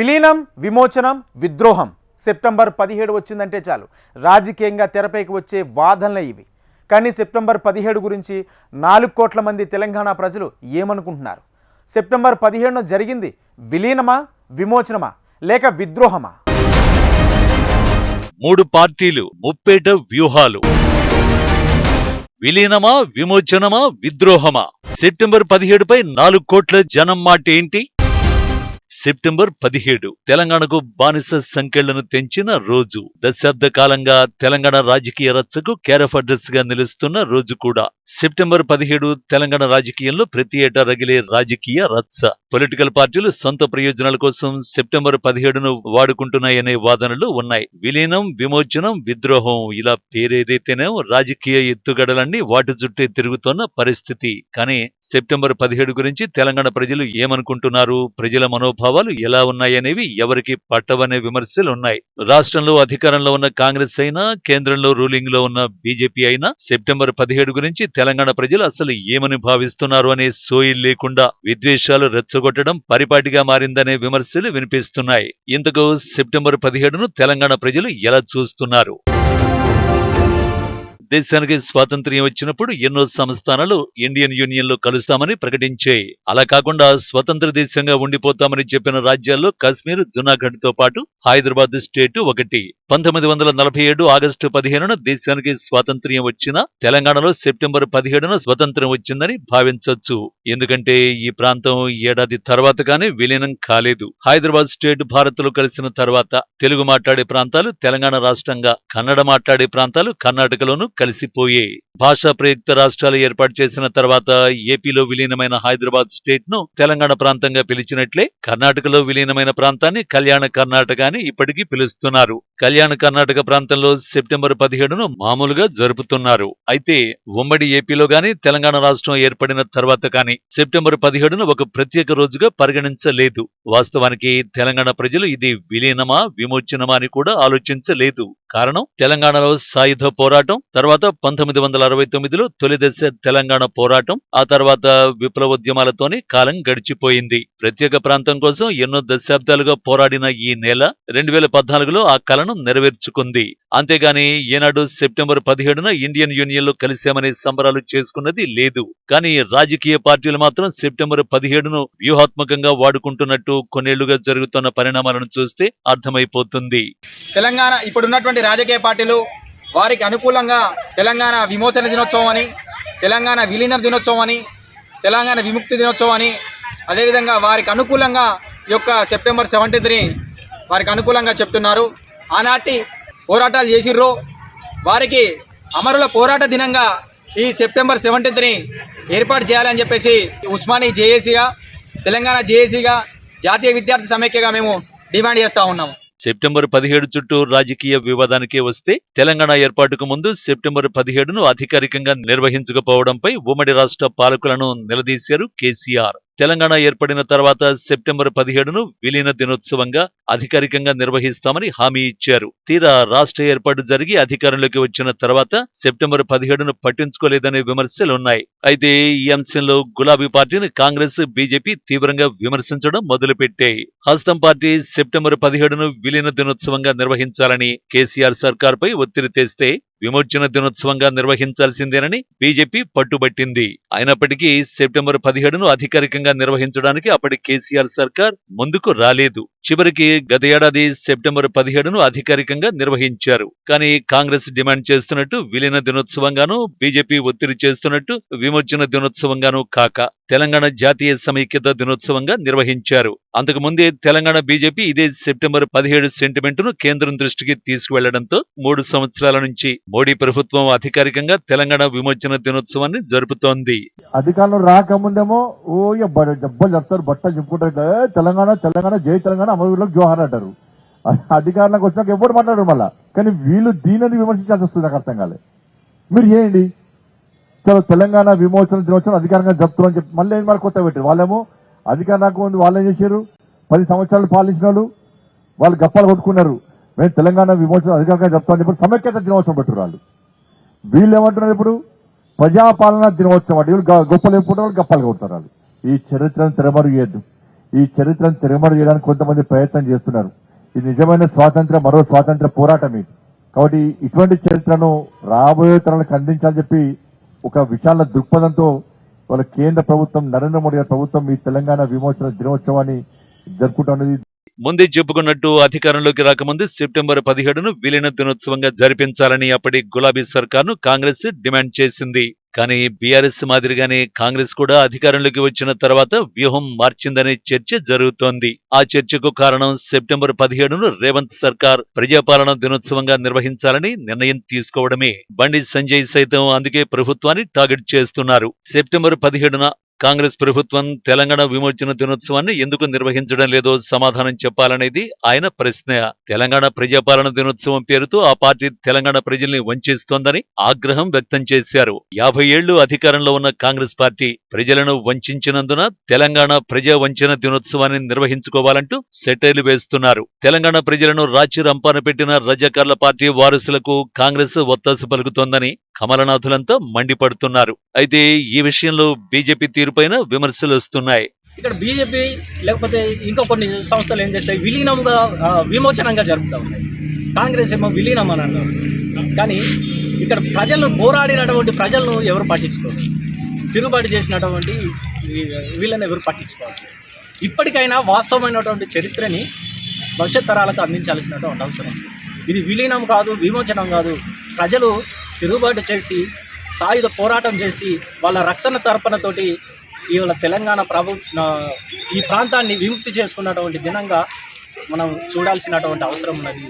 విలీనం విమోచనం విద్రోహం. సెప్టెంబర్ పదిహేడు వచ్చిందంటే చాలు. రాజకీయంగా తెరపైకి వచ్చే వాదనలే ఇవి. కానీ సెప్టెంబర్ పదిహేడు గురించి నాలుగు కోట్ల మంది తెలంగాణ ప్రజలు ఏమనుకుంటున్నారు? సెప్టెంబర్ పదిహేడున జరిగింది విలీనమా విమోచనమా లేక విద్రోహమా? మూడు పార్టీలు ముప్పేట వ్యూహాలు. విలీనమా విమోచనమా విద్రోహమా? సెప్టెంబర్ పదిహేడుపై నాలుగు కోట్ల జనం మాట ఏంటి సెప్టెంబర్ పదిహేడు తెలంగాణకు బానిస సంఖ్యలను తెంచిన రోజు. దశాబ్ద కాలంగా తెలంగాణ రాజకీయ రచ్చకు కేరఫ్ అడ్రస్గా నిలుస్తున్న రోజు కూడా. సెప్టెంబర్ పదిహేడు తెలంగాణ రాజకీయంలో ప్రతి ఏటా రగిలే రాజకీయ రచ్చ. పొలిటికల్ పార్టీలు సొంత ప్రయోజనాల కోసం సెప్టెంబర్ పదిహేడును వాడుకుంటున్నాయనే వాదనలు ఉన్నాయి. విలీనం విమోచనం విద్రోహం ఇలా పేరేదైతేనేమో రాజకీయ ఎత్తుగడలన్నీ వాటి చుట్టే తిరుగుతోన్న పరిస్థితి. కానీ సెప్టెంబర్ పదిహేడు గురించి తెలంగాణ ప్రజలు ఏమనుకుంటున్నారు? ప్రజల మనోభావాలు ఎలా ఉన్నాయనేవి ఎవరికి పట్టవనే విమర్శలు ఉన్నాయి. రాష్ట్రంలో అధికారంలో ఉన్న కాంగ్రెస్ అయినా కేంద్రంలో రూలింగ్లో ఉన్న బీజేపీ అయినా సెప్టెంబర్ పదిహేడు గురించి తెలంగాణ ప్రజలు అసలు ఏమని భావిస్తున్నారు అనే సోయి లేకుండా విద్వేషాలు రెచ్చగొట్టడం పరిపాటిగా మారిందనే విమర్శలు వినిపిస్తున్నాయి. ఇంతకు సెప్టెంబర్ పదిహేడును తెలంగాణ ప్రజలు ఎలా చూస్తున్నారు? దేశానికి స్వాతంత్ర్యం వచ్చినప్పుడు ఎన్నో సంస్థానాలు ఇండియన్ యూనియన్లో కలుస్తామని ప్రకటించాయి అలా కాకుండా స్వతంత్ర దేశంగా ఉండిపోతామని చెప్పిన రాజ్యాల్లో కాశ్మీర్ జునాగఢ్తో పాటు హైదరాబాద్ స్టేట్ ఒకటి. పంతొమ్మిది వందల నలభై ఏడు ఆగస్టు పదిహేనున దేశానికి స్వాతంత్ర్యం వచ్చిన తెలంగాణలో సెప్టెంబర్ పదిహేడున స్వతంత్రం వచ్చిందని భావించవచ్చు ఎందుకంటే ఈ ప్రాంతం ఏడాది తర్వాత కానీ విలీనం కాలేదు. హైదరాబాద్ స్టేట్ భారత్లో కలిసిన తర్వాత తెలుగు మాట్లాడే ప్రాంతాలు తెలంగాణ రాష్ట్రంగా కన్నడ మాట్లాడే ప్రాంతాలు కర్ణాటకలోను కలిసిపోయే భాషా ప్రయుక్త రాష్ట్రాలు ఏర్పాటు చేసిన తర్వాత ఏపీలో విలీనమైన హైదరాబాద్ స్టేట్ను తెలంగాణ ప్రాంతంగా పిలిచినట్లే కర్ణాటకలో విలీనమైన ప్రాంతాన్ని కళ్యాణ కర్ణాటక అని ఇప్పటికీ పిలుస్తున్నారు. కళ్యాణ కర్ణాటక ప్రాంతంలో సెప్టెంబర్ పదిహేడును మామూలుగా జరుపుతున్నారు. అయితే ఉమ్మడి ఏపీలో గాని తెలంగాణ రాష్ట్రం ఏర్పడిన తర్వాత కానీ సెప్టెంబర్ పదిహేడును ఒక ప్రత్యేక రోజుగా పరిగణించలేదు. వాస్తవానికి తెలంగాణ ప్రజలు ఇది విలీనమా విమోచనమా అని కూడా ఆలోచించలేదు. కారణం తెలంగాణలో సాయుధ పోరాటం తర్వాత పంతొమ్మిది వందల అరవై తొమ్మిదిలో తొలి దశ తెలంగాణ పోరాటం ఆ తర్వాత విప్లవోద్యమాలతోనే కాలం గడిచిపోయింది. ప్రత్యేక ప్రాంతం కోసం ఎన్నో దశాబ్దాలుగా పోరాడిన ఈ నేల రెండు వేల పద్నాలుగులో ఆ కలను నెరవేర్చుకుంది. అంతేగాని ఈనాడు సెప్టెంబర్ పదిహేడున ఇండియన్ యూనియన్లో కలిశామనే సంబరాలు చేసుకున్నది లేదు. కానీ రాజకీయ పార్టీలు మాత్రం సెప్టెంబర్ పదిహేడును వ్యూహాత్మకంగా వాడుకుంటున్నట్టు కొన్నేళ్ళుగా జరుగుతున్న పరిణామాలను చూస్తే అర్థమైపోతుంది. తెలంగాణ ఇప్పుడున్నటువంటి రాజకీయ పార్టీలు వారికి అనుకూలంగా తెలంగాణ విమోచన దినోత్సవం అని తెలంగాణ విలీన దినోత్సవం అని తెలంగాణ విముక్తి దినోత్సవం అని అదేవిధంగా వారికి అనుకూలంగా ఈ యొక్క సెప్టెంబర్ సెవెంటీన్త్ని వారికి అనుకూలంగా చెప్తున్నారు. ఆనాటి పోరాటాలు చేసిర్రు వారికి అమరుల పోరాట దినంగా ఈ సెప్టెంబర్ సెవెంటీన్త్ని ఏర్పాటు చేయాలని చెప్పేసి ఉస్మానీ జేఏసీగా తెలంగాణ జేఏసీగా జాతీయ విద్యార్థి సమైక్యగా మేము డిమాండ్ చేస్తూ ఉన్నాము. సెప్టెంబర్ పదిహేడు చుట్టూ రాజకీయ వివాదానికే వస్తే తెలంగాణ ఏర్పాటుకు ముందు సెప్టెంబర్ పదిహేడును అధికారికంగా నిర్వహించకపోవడంపై ఉమ్మడి రాష్ట్ర పాలకులను నిలదీశారు కేసీఆర్. తెలంగాణ ఏర్పడిన తర్వాత సెప్టెంబర్ పదిహేడును విలీన దినోత్సవంగా అధికారికంగా నిర్వహిస్తామని హామీ ఇచ్చారు. తీరా రాష్ట్ర ఏర్పాటు జరిగి అధికారంలోకి వచ్చిన తర్వాత సెప్టెంబర్ పదిహేడును పట్టించుకోలేదనే విమర్శలున్నాయి. అయితే ఈ అంశంలో గులాబీ పార్టీని కాంగ్రెస్ బీజేపీ తీవ్రంగా విమర్శించడం మొదలుపెట్టాయి. హస్తం పార్టీ సెప్టెంబర్ పదిహేడును విలీన దినోత్సవంగా నిర్వహించాలని కేసీఆర్ సర్కార్పై ఒత్తిడి తెస్తే విమోచన దినోత్సవంగా నిర్వహించాల్సిందేనని బీజేపీ పట్టుబట్టింది. అయినప్పటికీ సెప్టెంబర్ పదిహేడును అధికారికంగా నిర్వహించడానికి అప్పటి కేసీఆర్ సర్కార్ ముందుకు రాలేదు. చివరికి గత ఏడాది సెప్టెంబర్ పదిహేడును అధికారికంగా నిర్వహించారు. కానీ కాంగ్రెస్ డిమాండ్ చేస్తున్నట్టు విలీన దినోత్సవంగాను బీజేపీ ఒత్తిడి చేస్తున్నట్టు విమోచన దినోత్సవంగాను కాక. తెలంగాణ జాతీయ సమైక్యత దినోత్సవంగా నిర్వహించారు. అంతకు ముందే తెలంగాణ బీజేపీ ఇదే సెప్టెంబర్ పదిహేడు సెంటిమెంటును కేంద్రం దృష్టికి తీసుకువెళ్ళడంతో మూడు సంవత్సరాల నుంచి మోడీ ప్రభుత్వం అధికారికంగా తెలంగాణ విమోచన దినోత్సవాన్ని జరుపుతోంది. అధికారంలో రాకముందేమో ఓ డబ్బులు బ- చెప్తారు బట్టలు చెప్పుకుంటారు తెలంగాణ తెలంగాణ జై తెలంగాణ అమరవీరులకు జోహార్ అంటారు. అధికారంలోకి వచ్చినాక ఎప్పుడు మాట్లాడరు మళ్ళా? కానీ వీళ్ళు దీనిని విమర్శించాల్సి వస్తుంది నాకు అర్థం కాలేదు మీరు చేయండి తెలంగాణ విమోచన దినోత్సవం అధికారంగా జరుపుతారని చెప్పి మళ్ళీ ఏం మరి కొత్త పెట్టారు? వాళ్ళేమో అధికారం రాకముందు వాళ్ళు ఏం చేశారు? పది సంవత్సరాలు పాలించిన వాళ్ళు వాళ్ళు గప్పాలు కొట్టుకున్నారు. మేము తెలంగాణ విమోచన అధికారంగా చెప్తామని చెప్పి సమైక్యత దినోత్సవం పెట్టారు వాళ్ళు. వీళ్ళు ఏమంటున్నారు ఇప్పుడు? ప్రజాపాలన దినోత్సవం అంటే వీళ్ళు గ- గొప్పలు ఎప్పుడు గప్పాలు కొడతారు వాళ్ళు. ఈ చరిత్రను తెరమరుగేద్దు ఈ చరిత్రను తిరగమడి చేయడానికి కొంతమంది ప్రయత్నం చేస్తున్నారు. ఇది నిజమైన స్వాతంత్ర మరో స్వాతంత్ర పోరాటం ఇది. కాబట్టి ఇటువంటి చరిత్రను రాబోయే తరాలకు అందించాలని చెప్పి ఒక విశాల దృక్పథంతో వాళ్ళ కేంద్ర ప్రభుత్వం నరేంద్ర మోడీ గారి ప్రభుత్వం ఈ తెలంగాణ విమోచన దినోత్సవాన్ని జరుపుకుంటున్నది ముందే చెప్పుకున్నట్టు అధికారంలోకి రాకముందు సెప్టెంబర్ పదిహేడును విలీన దినోత్సవంగా జరిపించాలని అప్పటి గులాబీ సర్కార్ను కాంగ్రెస్ డిమాండ్ చేసింది. కానీ బీఆర్ఎస్ మాదిరిగానే కాంగ్రెస్ కూడా అధికారంలోకి వచ్చిన తర్వాత వ్యూహం మార్చిందనే చర్చ జరుగుతోంది. ఆ చర్చకు కారణం సెప్టెంబర్ పదిహేడును రేవంత్ సర్కార్ ప్రజాపాలన దినోత్సవంగా నిర్వహించాలని నిర్ణయం తీసుకోవడమే. బండి సంజయ్ సైతం అందుకే ప్రభుత్వాన్ని టార్గెట్ చేస్తున్నారు. సెప్టెంబర్ పదిహేడున కాంగ్రెస్ ప్రభుత్వం తెలంగాణ విమోచన దినోత్సవాన్ని ఎందుకు నిర్వహించడం లేదో సమాధానం చెప్పాలనేది ఆయన ప్రశ్న. తెలంగాణ ప్రజాపాలన దినోత్సవం పేరుతో ఆ పార్టీ తెలంగాణ ప్రజల్ని వంచిస్తోందని ఆగ్రహం వ్యక్తం చేశారు. యాభై ఏళ్ళు అధికారంలో ఉన్న కాంగ్రెస్ పార్టీ ప్రజలను వంచినందున తెలంగాణ ప్రజా వంచన దినోత్సవాన్ని నిర్వహించుకోవాలంటూ సెటైలు వేస్తున్నారు. తెలంగాణ ప్రజలను రాచి రంపాన పెట్టిన రజాకార్ల పార్టీ వారసులకు కాంగ్రెస్ ఒత్తాసు పలుకుతోందని కమలనాథులంతా మండిపడుతున్నారు. అయితే ఈ విషయంలో బీజేపీ తీరుపైన విమర్శలు వస్తున్నాయి. ఇక్కడ బీజేపీ లేకపోతే ఇంకా కొన్ని సంస్థలు ఏం చేస్తాయి? విలీనంగా విమోచనంగా జరుపుతూ ఉన్నాయి. కాంగ్రెస్ ఏమో విలీనం అని అన్నారు. కానీ ఇక్కడ ప్రజలను పోరాడినటువంటి ప్రజలను ఎవరు పట్టించుకోరు. తిరుగుబాటు చేసినటువంటి వీళ్ళని ఎవరు పట్టించుకోవాలి ఇప్పటికైనా వాస్తవమైనటువంటి చరిత్రని భవిష్యత్ తరాలకు అందించాల్సినటువంటి అవసరం ఇది విలీనం కాదు విమోచనం కాదు. ప్రజలు తిరుగుబాటు చేసి సాయుధ పోరాటం చేసి వాళ్ళ రక్తన తర్పణతోటి ఇవాళ తెలంగాణ ప్రభు ఈ ప్రాంతాన్ని విముక్తి చేసుకున్నటువంటి దినంగా మనం చూడాల్సినటువంటి అవసరం ఉన్నది.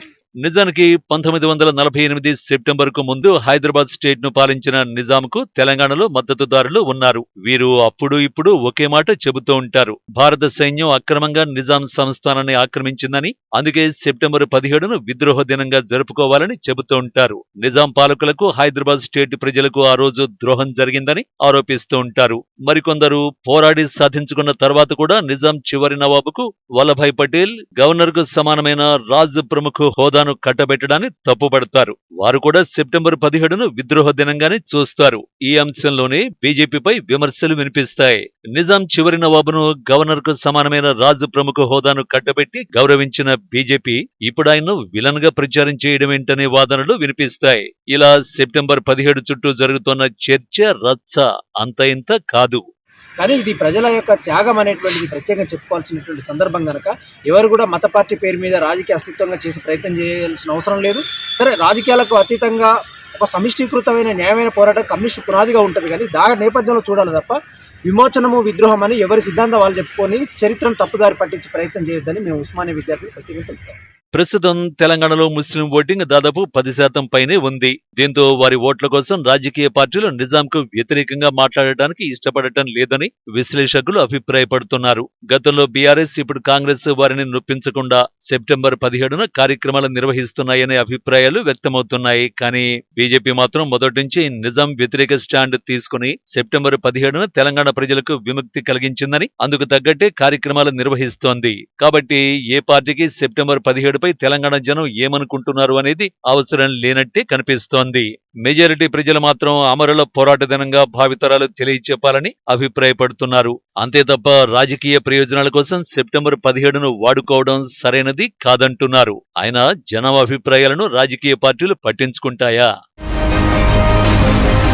నిజానికి పంతొమ్మిది వందల నలభై ఎనిమిది సెప్టెంబర్కు ముందు హైదరాబాద్ స్టేట్ను పాలించిన నిజాంకు తెలంగాణలో మద్దతుదారులు ఉన్నారు. వీరు అప్పుడు ఇప్పుడు ఒకే మాట చెబుతూ ఉంటారు. భారత సైన్యం అక్రమంగా నిజాం సంస్థానాన్ని ఆక్రమించిందని అందుకే సెప్టెంబర్ పదిహేడును విద్రోహ దినంగా జరుపుకోవాలని చెబుతూ ఉంటారు. నిజాం పాలకులకు హైదరాబాద్ స్టేట్ ప్రజలకు ఆ రోజు ద్రోహం జరిగిందని ఆరోపిస్తూ ఉంటారు. మరికొందరు పోరాడి సాధించుకున్న తర్వాత కూడా నిజాం చివరి నవాబుకు వల్లభాయ్ పటేల్ గవర్నర్కు సమానమైన రాజ్ ప్రముఖ హోదాను కట్టబెట్టడాన్ని తప్పుపడతారు. వారు కూడా సెప్టెంబర్ పదిహేడును విద్రోహ దినంగానే చూస్తారు. ఈ అంశంలోనే బీజేపీపై విమర్శలు వినిపిస్తాయి. నిజాం చివరి నవాబును గవర్నర్కు సమానమైన రాజు ప్రముఖ హోదాను కట్టబెట్టి గౌరవించిన బీజేపీ ఇప్పుడు ఆయన్ను విలన్గా ప్రచారం చేయడం ఏంటనే వాదనలు వినిపిస్తాయి. ఇలా సెప్టెంబర్ పదిహేడు చుట్టూ జరుగుతున్న చర్చ రచ్చ అంత ఇంత కాదు. కానీ ఇది ప్రజల యొక్క త్యాగం అనేటువంటిది ప్రత్యేకంగా చెప్పుకోవాల్సినటువంటి సందర్భం కనుక ఎవరు కూడా మత పార్టీ పేరు మీద రాజకీయ అస్తిత్వంగా చేసే ప్రయత్నం చేయాల్సిన అవసరం లేదు. సరే రాజకీయాలకు అతీతంగా ఒక సమిష్టీకృతమైన న్యాయమైన పోరాటం కమ్యూనిస్టు పునాదిగా ఉంటుంది. కానీ దాని నేపథ్యంలో చూడాలి తప్ప విమోచనము విద్రోహం అని ఎవరి సిద్ధాంతం వాళ్ళు చెప్పుకొని చరిత్రను తప్పుదారి పట్టించే ప్రయత్నం చేయొద్దని మేము ఉస్మానియా విద్యార్థులు ప్రత్యేకంగా తెలుపుతాం ప్రస్తుతం తెలంగాణలో ముస్లిం ఓటింగ్ దాదాపు పది శాతం పైనే ఉంది. దీంతో వారి ఓట్ల కోసం రాజకీయ పార్టీలు నిజాంకు వ్యతిరేకంగా మాట్లాడటానికి ఇష్టపడటం లేదని విశ్లేషకులు అభిప్రాయపడుతున్నారు. గతంలో బీఆర్ఎస్ ఇప్పుడు కాంగ్రెస్ వారిని నొప్పించకుండా సెప్టెంబర్ పదిహేడున కార్యక్రమాలు నిర్వహిస్తున్నాయనే అభిప్రాయాలు వ్యక్తమవుతున్నాయి. కానీ బీజేపీ మాత్రం మొదటి నుంచి నిజాం వ్యతిరేక స్టాండ్ తీసుకుని సెప్టెంబర్ పదిహేడున తెలంగాణ ప్రజలకు విముక్తి కలిగించిందని అందుకు తగ్గట్టే కార్యక్రమాలు నిర్వహిస్తోంది. కాబట్టి ఏ పార్టీకి సెప్టెంబర్ పదిహేడు పదిహేడుపై తెలంగాణ జనం ఏమనుకుంటున్నారు అనేది అవసరం లేనట్టే కనిపిస్తోంది. మెజారిటీ ప్రజలు మాత్రం అమరుల పోరాట దినంగా భావితరాలు తెలియచెప్పాలని అభిప్రాయపడుతున్నారు. అంతే తప్ప రాజకీయ ప్రయోజనాల కోసం సెప్టెంబర్ పదిహేడును వాడుకోవడం సరైనది కాదంటున్నారు. ఆయన జనం అభిప్రాయాలను రాజకీయ పార్టీలు పట్టించుకుంటాయా?